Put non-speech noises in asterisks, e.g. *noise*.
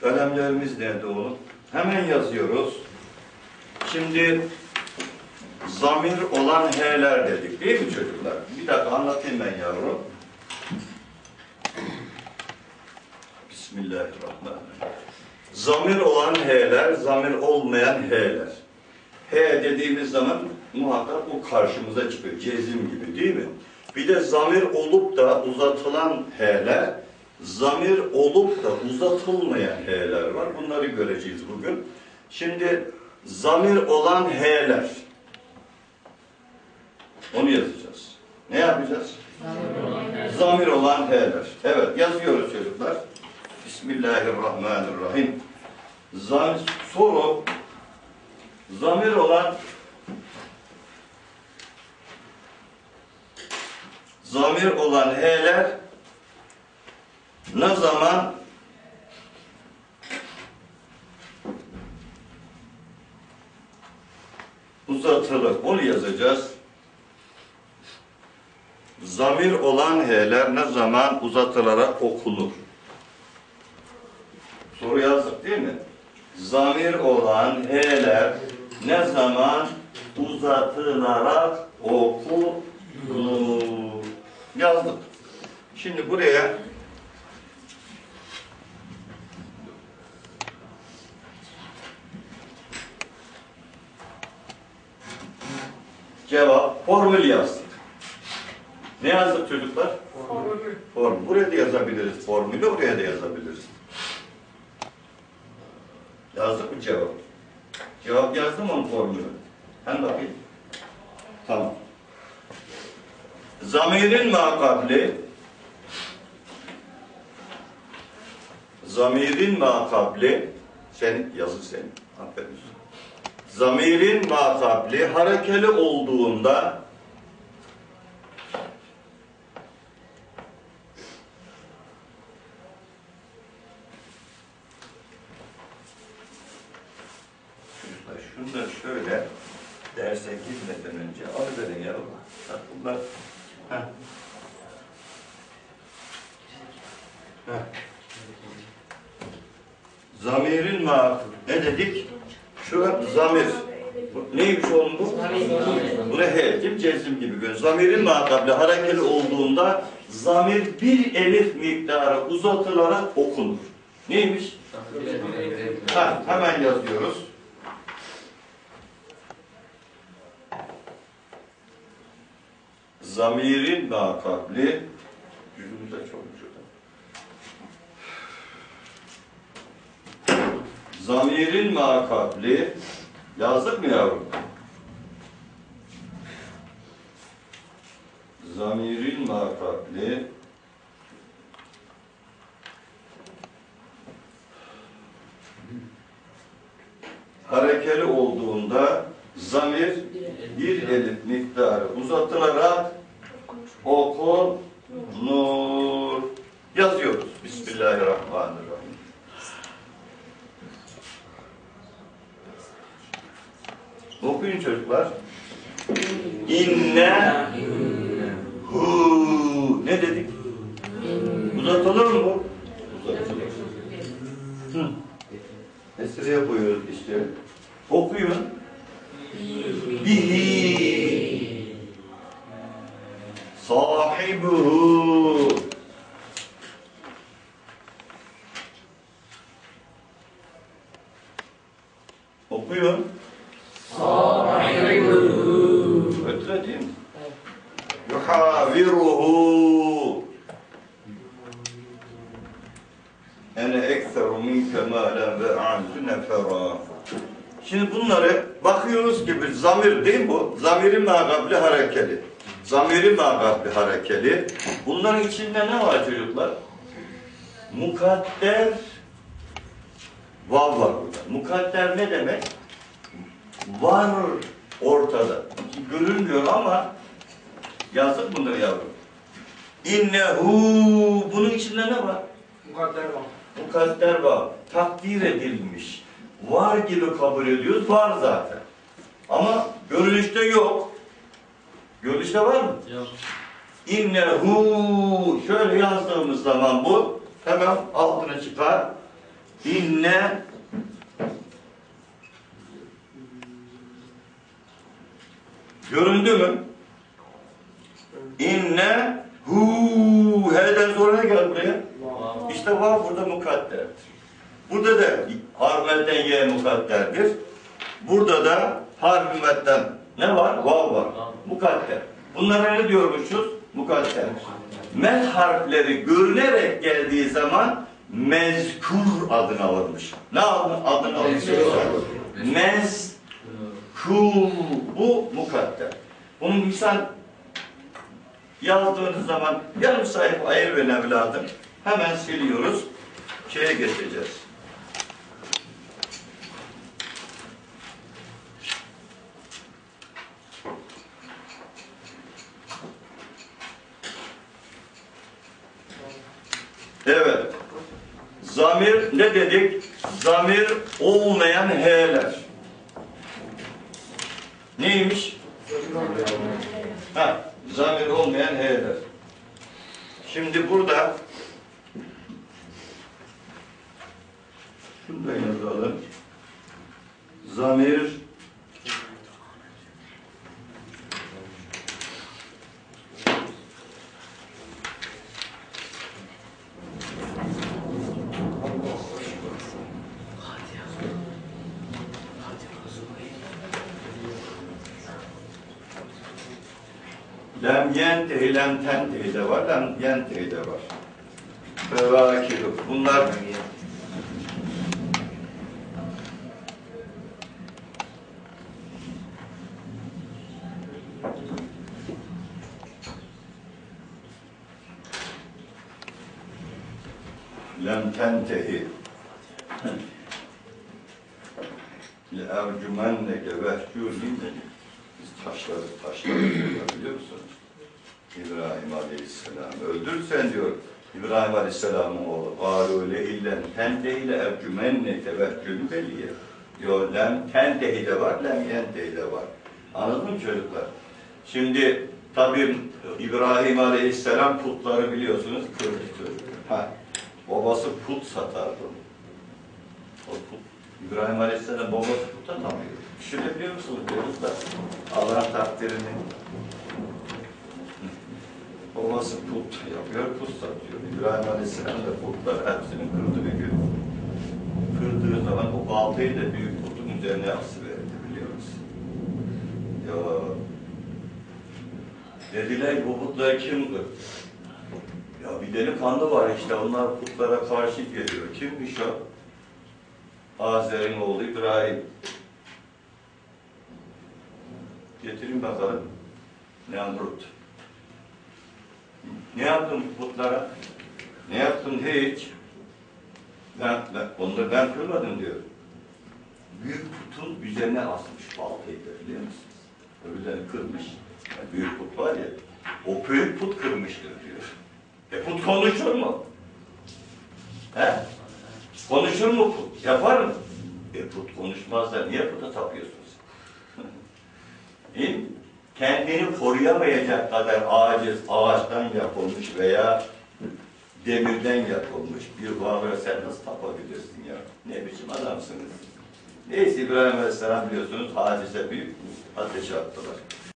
Kalemlerimiz nerede oğlum? Hemen yazıyoruz. Şimdi zamir olan H'ler dedik değil mi çocuklar? Bir dakika anlatayım ben yavrum. Bismillahirrahmanirrahim. Zamir olan H'ler, zamir olmayan H'ler. H dediğimiz zaman muhakkak o karşımıza çıkıyor. Cezim gibi değil mi? Bir de zamir olup da uzatılan H'ler, zamir olup da uzatılmayan H'ler var. Bunları göreceğiz bugün. Şimdi zamir olan H'ler. Onu yazacağız. Ne yapacağız? Zamir olan H'ler. Evet yazıyoruz çocuklar. Bismillahirrahmanirrahim. Zam soru zamir olan zamir olan H'ler ne zaman uzatılır? Onu yazacağız. Zamir olan H'ler ne zaman uzatılarak okunur? Soru yazdık değil mi? Zamir olan H'ler ne zaman uzatılarak okunur? Yazdık. Şimdi buraya cevap formül yazdık. Ne yazdık çocuklar? Formülü. Form. Buraya da yazabiliriz formülü, oraya da yazabiliriz. Yazdık mı cevap? Cevap yazdım onun formülü. Hem bakayım. Tamam. Zamirin makabli Zamirin makabli sen yazı sen. Aferin. Zamirin makabli harekeli olduğunda da şöyle derse girmeden önce alıverin ya. Bak bunlar Heh. Heh. Zamirin ma ne dedik? Şu zamir. Bu, neymiş oğlum bu? Bu ne he? Kim cezim gibi gör. Zamirin makabli harekeli olduğunda zamir bir elif miktarı uzatılarak okunur. Neymiş? Ha, hemen yazıyoruz. Zamirin makabli Yüzümüz de Zamirin makabli yazdık mı yavrum? Zamirin makabli harekeli olduğunda zamir bir elif miktarı uzatılarak okunur. Yazıyoruz. Bismillahirrahmanirrahim. Okuyun çocuklar. İnne hu ne dedik? Uzatılır mı bu? Uzatılır. Hı. Koyuyoruz işte. Okuyun. Bihi sahibuhu Okuyun. Ötüre değil mi? Yuhaviruhu Ene ekseru minke malen ve a'zu nefera Şimdi bunları bakıyoruz ki bir zamir değil mi bu? Zamirin makabli harekeli. Zamirin makabli harekeli. Bunların içinde ne var çocuklar? Mukadder vav var burada. Mukadder ne demek? Var ortada. Görünmüyor ama yazdık bunları yavrum. İnnehu bunun içinde ne var? Mukadder var. Mukadder var. Takdir edilmiş. Var gibi kabul ediyoruz. Var zaten. Ama görünüşte yok. Görünüşte var mı? Yok. İnnehu şöyle yazdığımız zaman bu hemen altına çıkar. inne göründü mü? İnne hu he'den sonra ne gel buraya? İşte vav burada mukadderdir. Burada da harfmetten y mukadderdir. Burada da harfmetten ne var? Vav var. Mukadder. Bunlara ne diyormuşuz? Mukadder. Med harfleri görünerek geldiği zaman mezkur adını alırmış. Ne adını, adını alırmış? Mezkur. Bu mukadder. Bunun misal yazdığınız zaman yarım sayfa ayır verin evladım. Hemen siliyoruz. Şeye geçeceğiz. Evet. Zamir ne dedik? Zamir olmayan H'ler. Neymiş? Ha. Şimdi burada şunu da yazalım. Zamir Lem yentehi, lem tentehi de var, lem yentehi de var. Ve vakiru. Bunlar lem tentehi le ercümenneke vehcû taşları, taşları biliyor musunuz? İbrahim Aleyhisselam öldürsen diyor. İbrahim Aleyhisselam'ın oğlu Karule illen tentehi ile ercümenneke vehcülü beliye diyor lem tentehi de var lem yentehi de var. Anladın mı çocuklar? Şimdi tabi İbrahim Aleyhisselam putları biliyorsunuz kırmıştı ha, babası put satardı İbrahim Aleyhisselam babası puta tapıyor düşünebiliyor musunuz çocuklar Allah'ın takdirini Babası put yapıyor, put satıyor. İbrahim Aleyhisselam da putlar hepsini kırdı bir gün. Kırdığı zaman o baltayı da büyük putun üzerine asıverdi biliyor musun? Ya dediler ki bu putlar kim kırdı? Ya bir delikanlı var işte onlar putlara karşı geliyor. Kimmiş o? Azer'in oğlu İbrahim. Getirin bakalım. Nemrut. Ne yaptın putlara? Ne yaptın hiç? Ben, ben, onları ben kırmadım diyor. Büyük putun üzerine asmış baltayı biliyor musunuz? Öbürlerini kırmış. Yani büyük put var ya, o büyük put kırmıştır diyor. E put konuşur mu? He? Konuşur mu put? Yapar mı? E put konuşmaz da niye puta tapıyorsunuz? *laughs* Değil kendini koruyamayacak kadar aciz ağaçtan yapılmış veya demirden yapılmış bir varlığa sen nasıl tapabilirsin ya? Ne biçim adamsınız? Neyse İbrahim Aleyhisselam biliyorsunuz hadise büyük ateşe attılar.